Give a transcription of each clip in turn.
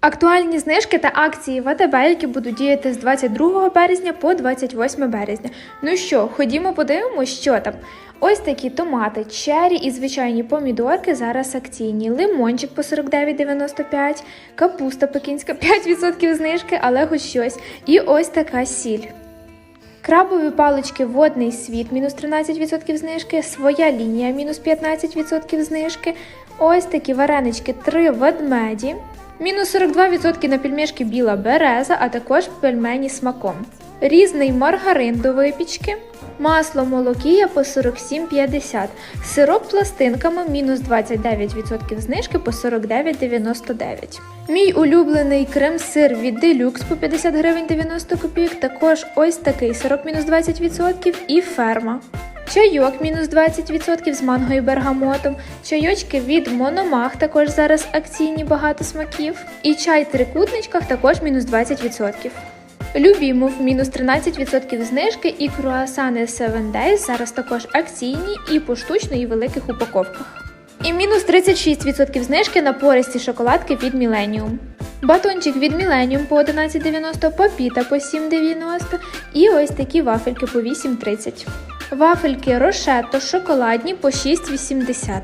Актуальні знижки та акції ВТБ, які будуть діяти з 22 березня по 28 березня. Ну що, ходімо подивимось, що там. Ось такі томати, чері і звичайні помідорки зараз акційні. Лимончик по 49,95, капуста пекінська 5% знижки, але хоч щось. І ось така сіль. Крабові палички водний світ мінус 13% знижки, своя лінія мінус 15% знижки. Ось такі варенички три ведмеді. Мінус 42% на пельмешки біла береза, а також пельмені смаком. Різний маргарин до випічки. Масло молокія по 47,50. Сироп пластинками мінус 29% знижки по 49,99. Мій улюблений крем-сир від Deluxe по 50 гривень 90 копійок. Також ось такий сироп мінус 20% і ферма. Чайок мінус 20% з манго і бергамотом. Чайочки від Мономах також зараз акційні багато смаків. І чай в трикутничках також мінус 20%. Любімов мінус 13% знижки і круасани 7 Days зараз також акційні і поштучно і в великих упаковках. І мінус 36% знижки на пористі шоколадки від Millennium. Батончик від Millennium по 11,90, папіта по 7,90 і ось такі вафельки по 8,30. Вафельки Рошетто шоколадні по 6,80.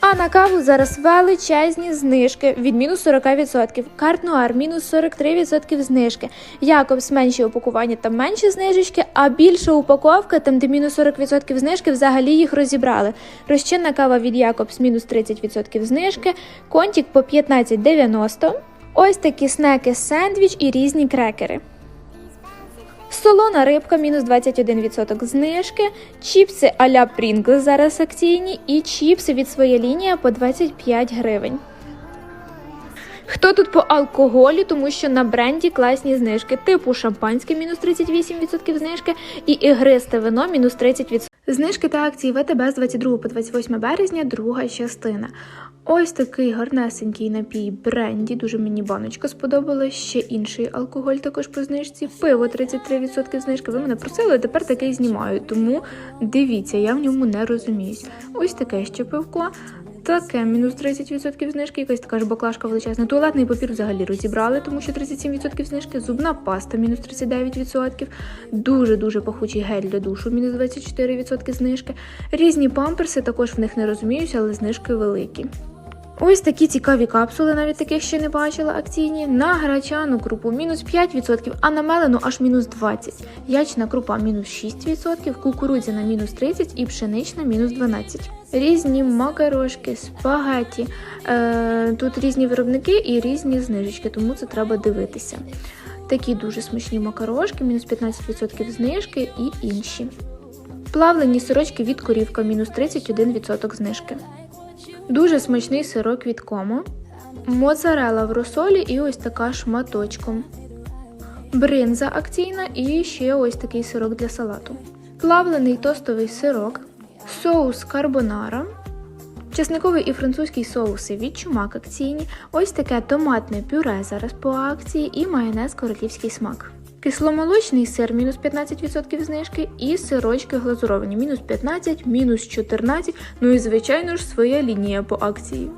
А на каву зараз величезні знижки від мінус 40%. Карт Нуар мінус 43% знижки. Якобс менші упакування там менші знижечки, а більша упаковка, там де мінус 40% знижки, взагалі їх розібрали. Розчинна кава від Якобс мінус 30% знижки, контік по 15,90. Ось такі снеки сендвіч і різні крекери. Солона рибка мінус 21% знижки, чіпси а-ля Pringles зараз акційні і чіпси від своя лінія по 25 гривень. Хто тут по алкоголю, тому що на бренді класні знижки, типу шампанське мінус 38% знижки і ігристе вино мінус 30%. Знижки та акції ВТБ з 22 по 28 березня, друга частина. Ось такий гарнесенький напій бренді. Дуже мені баночка сподобалась. Ще інший алкоголь також по знижці. Пиво 33% знижки. Ви мене просили, тепер такий знімаю. Тому дивіться, я в ньому не розуміюсь. Ось таке ще пивко. Таке мінус 30% знижки, якась така ж баклажка величезна. Туалетний папір взагалі розібрали, тому що 37% знижки. Зубна паста мінус 39%. Дуже дуже пахучий гель для душу, мінус 24% знижки. Різні памперси, також в них не розуміюся, але знижки великі. Ось такі цікаві капсули, навіть таких ще не бачила акційні. На гречану крупу мінус 5%, а на мелену аж мінус 20%. Ячна крупа мінус 6%, кукурудзяна мінус 30% і пшенична мінус 12%. Різні макарошки, спагеті. Е, тут різні виробники і різні знижечки, тому це треба дивитися. Такі дуже смачні макарошки, мінус 15% знижки і інші. Плавлені сирочки від корівка, мінус 31% знижки. Дуже смачний сирок від комо. Моцарела в розсолі і ось така шматочком. Бринза акційна і ще ось такий сирок для салату. Плавлений тостовий сирок, соус карбонара, чесниковий і французький соуси від чумак акційні, ось таке томатне пюре зараз по акції і майонез королівський смак. Кисломолочний сир мінус 15% знижки і сирочки глазуровані мінус 15, мінус 14, ну і звичайно ж своя лінія по акції.